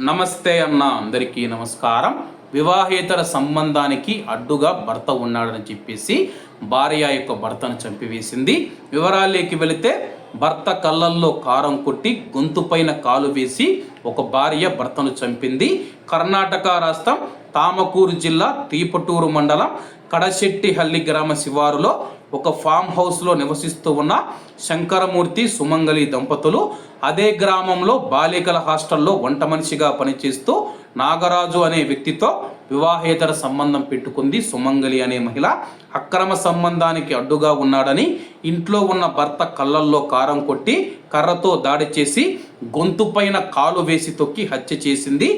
నమస్తే అన్న అందరికీ నమస్కారం. వివాహేతర సంబంధానికి అడ్డుగా భర్త ఉన్నాడని చెప్పేసి భార్య యొక్క భర్తను చంపివేసింది. వివరాల్లోకి వెళితే భర్త కళ్ళల్లో కారం కొట్టి గొంతుపైన కాలు వేసి ఒక భార్య భర్తను చంపింది. కర్ణాటక రాష్ట్రం తామకూరు జిల్లా తీపటూరు మండలం కడశెట్టిహల్లి గ్రామ శివారులో ఒక ఫామ్ హౌస్లో నివసిస్తూ ఉన్న శంకరమూర్తి సుమంగలి దంపతులు అదే గ్రామంలో బాలికల హాస్టల్లో వంట మనిషిగా పనిచేస్తూ నాగరాజు అనే వ్యక్తితో వివాహేతర సంబంధం పెట్టుకుంది సుమంగలి అనే మహిళ. అక్రమ సంబంధానికి అడ్డుగా ఉన్నాడని ఇంట్లో ఉన్న భర్త కళ్ళల్లో కారం కొట్టి కర్రతో దాడి చేసి గొంతుపైన కాలు వేసి తొక్కి హత్య చేసింది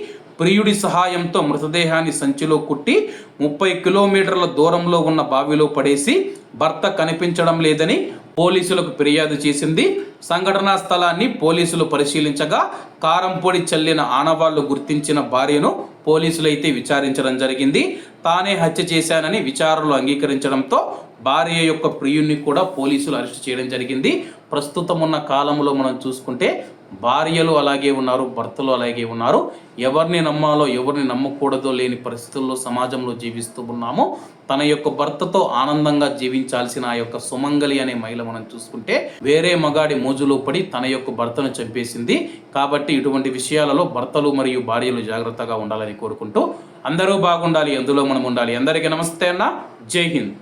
ప్రియుడి సహాయంతో మృతదేహాన్ని సంచిలో కుట్టి ముప్పై కిలోమీటర్ల దూరంలో ఉన్న బావిలో పడేసి భర్త కనిపించడం లేదని పోలీసులకు ఫిర్యాదు చేసింది. సంఘటనా స్థలాన్ని పోలీసులు పరిశీలించగా కారంపొడి చల్లిన ఆనవాళ్ళు గుర్తించిన భార్యను పోలీసులు అయితే విచారించడం జరిగింది. తానే హత్య చేశానని విచారణలు అంగీకరించడంతో భార్య యొక్క ప్రియుణ్ణి కూడా పోలీసులు అరెస్ట్ చేయడం జరిగింది. ప్రస్తుతం ఉన్న కాలంలో మనం చూసుకుంటే భార్యలు అలాగే ఉన్నారు భర్తలు అలాగే ఉన్నారు. ఎవరిని నమ్మాలో ఎవరిని నమ్మకూడదో లేని పరిస్థితుల్లో సమాజంలో జీవిస్తూ ఉన్నాము. తన యొక్క భర్తతో ఆనందంగా జీవించాల్సిన ఆ యొక్క సుమంగలి అనే మహిళ మనం చూసుకుంటే వేరే మగాడి మోజులో పడి తన యొక్క భర్తను చంపేసింది. కాబట్టి ఇటువంటి విషయాలలో భర్తలు మరియు భార్యలు జాగ్రత్తగా ఉండాలని కోరుకుంటూ అందరూ బాగుండాలి అందులో మనం ఉండాలి. అందరికీ నమస్తే అన్న. జై హింద్.